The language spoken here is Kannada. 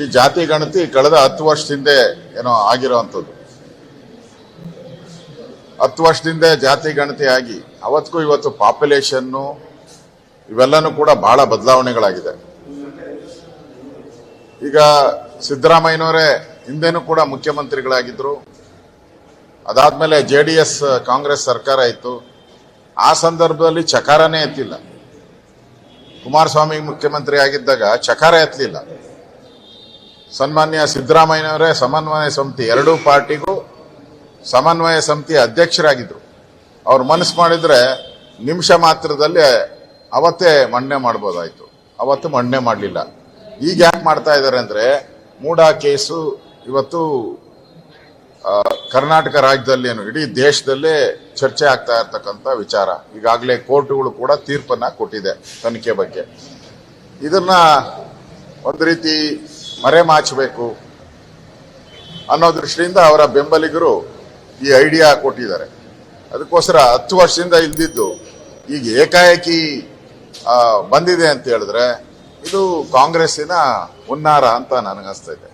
ಈ ಜಾತಿ ಗಣತಿ ಕಳೆದ ಹತ್ತು ವರ್ಷದಿಂದ ಏನೋ ಆಗಿರೋವಂಥದ್ದು ಹತ್ತು ವರ್ಷದಿಂದ ಜಾತಿ ಗಣತಿ ಆಗಿ ಅವತ್ತಿಗೂ ಇವತ್ತು ಪಾಪ್ಯುಲೇಷನ್ನು ಇವೆಲ್ಲನೂ ಕೂಡ ಬಹಳ ಬದಲಾವಣೆಗಳಾಗಿದೆ. ಈಗ ಸಿದ್ದರಾಮಯ್ಯನವರೇ ಹಿಂದೆನೂ ಕೂಡ ಮುಖ್ಯಮಂತ್ರಿಗಳಾಗಿದ್ದರು ಅದಾದಮೇಲೆ ಜೆ ಡಿ ಎಸ್ ಕಾಂಗ್ರೆಸ್ ಸರ್ಕಾರ ಇತ್ತು. ಆ ಸಂದರ್ಭದಲ್ಲಿ ಚಕಾರನೇ ಎತ್ತಿಲ್ಲ. ಕುಮಾರಸ್ವಾಮಿ ಮುಖ್ಯಮಂತ್ರಿ ಆಗಿದ್ದಾಗ ಚಕಾರ ಎತ್ತಲಿಲ್ಲ. ಸನ್ಮಾನ್ಯ ಸಿದ್ದರಾಮಯ್ಯನವರೇ, ಸಮನ್ವಯ ಸಮಿತಿ ಎರಡೂ ಪಾರ್ಟಿಗೂ ಸಮನ್ವಯ ಸಮಿತಿ ಅಧ್ಯಕ್ಷರಾಗಿದ್ದರು ಅವ್ರು ಮನಸ್ಸು ಮಾಡಿದರೆ ನಿಮಿಷ ಮಾತ್ರದಲ್ಲಿ ಅವತ್ತೇ ಮಂಡನೆ ಮಾಡ್ಬೋದಾಯಿತು. ಅವತ್ತು ಮಂಡನೆ ಮಾಡಲಿಲ್ಲ. ಈಗ ಯಾಕೆ ಮಾಡ್ತಾ ಇದ್ದಾರೆ ಅಂದರೆ ಮೂಡಾ ಕೇಸು ಇವತ್ತು ಕರ್ನಾಟಕ ರಾಜ್ಯದಲ್ಲಿ ಏನು ಇಡೀ ದೇಶದಲ್ಲೇ ಚರ್ಚೆ ಆಗ್ತಾ ಇರ್ತಕ್ಕಂಥ ವಿಚಾರ. ಈಗಾಗಲೇ ಕೋರ್ಟ್ಗಳು ಕೂಡ ತೀರ್ಪನ್ನು ಕೊಟ್ಟಿದೆ ತನಿಖೆ ಬಗ್ಗೆ. ಇದನ್ನ ಒಂದು ರೀತಿ ಮರೆಮಾಚಬೇಕು ಅನ್ನೋ ದೃಷ್ಟಿಯಿಂದ ಅವರ ಬೆಂಬಲಿಗರು ಈ ಐಡಿಯಾ ಕೊಟ್ಟಿದ್ದಾರೆ. ಅದಕ್ಕೋಸ್ಕರ ಹತ್ತು ವರ್ಷದಿಂದ ಇಲ್ದಿದ್ದು ಈಗ ಏಕಾಏಕಿ ಬಂದಿದೆ ಅಂತ ಹೇಳಿದ್ರೆ ಇದು ಕಾಂಗ್ರೆಸ್ಸಿನ ಹುನ್ನಾರ ಅಂತ ನನಗನ್ಸ್ತಾ ಇದೆ.